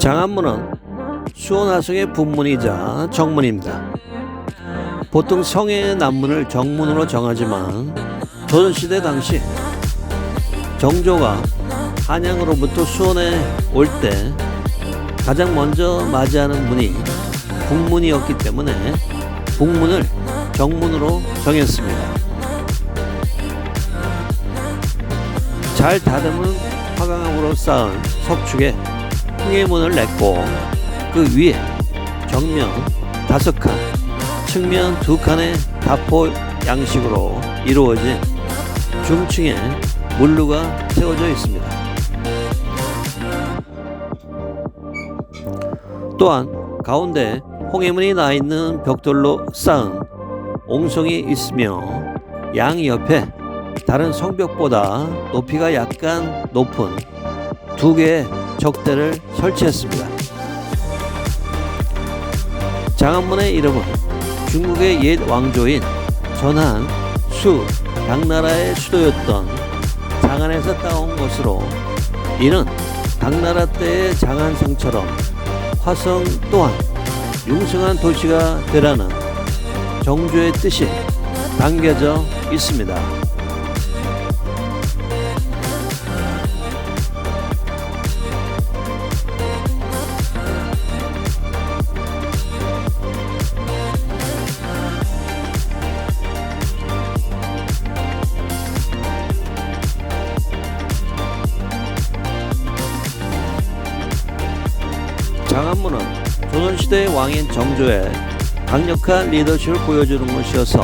장안문은 수원화성의 분문이자 정문입니다. 보통 성의 남문을 정문으로 정하지만 조선시대 당시 정조가 한양으로부터 수원에 올 때 가장 먼저 맞이하는 문이 북문이었기 때문에 북문을 정문으로 정했습니다. 잘 다듬은 화강암으로 쌓은 석축에 홍해문을 냈고 그 위에 정면 다섯 칸, 측면 두 칸의 다포 양식으로 이루어진 중층에 물루가 세워져 있습니다. 또한 가운데 홍해문이 나 있는 벽돌로 쌓은 옹성이 있으며 양 옆에 다른 성벽보다 높이가 약간 높은 두 개의 적대를 설치했습니다. 장안문의 이름은 중국의 옛 왕조인 전한, 수, 당나라의 수도였던 장안에서 따온 것으로 이는 당나라 때의 장안성처럼 화성 또한 융성한 도시가 되라는 정조의 뜻이 담겨져 있습니다. 장안문은 조선시대의 왕인 정조의 강력한 리더십을 보여주는 것이어서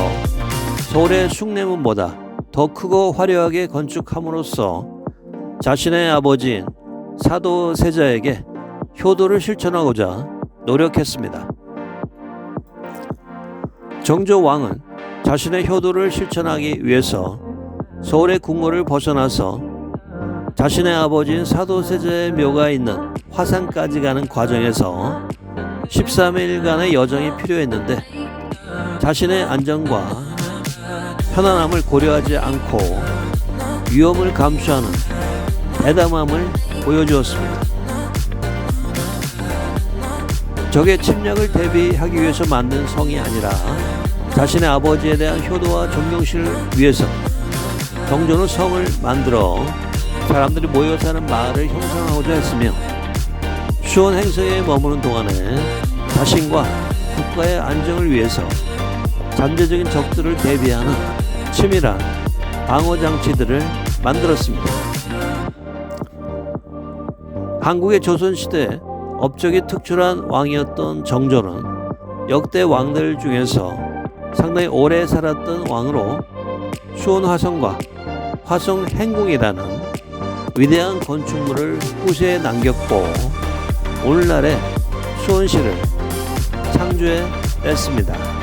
서울의 숭례문보다 더 크고 화려하게 건축함으로써 자신의 아버지인 사도 세자에게 효도를 실천하고자 노력했습니다. 정조 왕은 자신의 효도를 실천하기 위해서 서울의 궁궐을 벗어나서 자신의 아버지인 사도세자의 묘가 있는 화산까지 가는 과정에서 13일간의 여정이 필요했는데 자신의 안전과 편안함을 고려하지 않고 위험을 감수하는 대담함을 보여주었습니다. 적의 침략을 대비하기 위해서 만든 성이 아니라 자신의 아버지에 대한 효도와 존경심을 위해서 정조는 성을 만들어 사람들이 모여 사는 마을을 형성하고자 했으며 수원 행성에 머무는 동안에 자신과 국가의 안정을 위해서 잠재적인 적들을 대비하는 치밀한 방어 장치들을 만들었습니다. 한국의 조선시대 업적이 특출한 왕이었던 정조는 역대 왕들 중에서 상당히 오래 살았던 왕으로 수원 화성과 화성 행궁이라는 위대한 건축물을 후세에 남겼고 오늘날의 수원시를 창조해 냈습니다.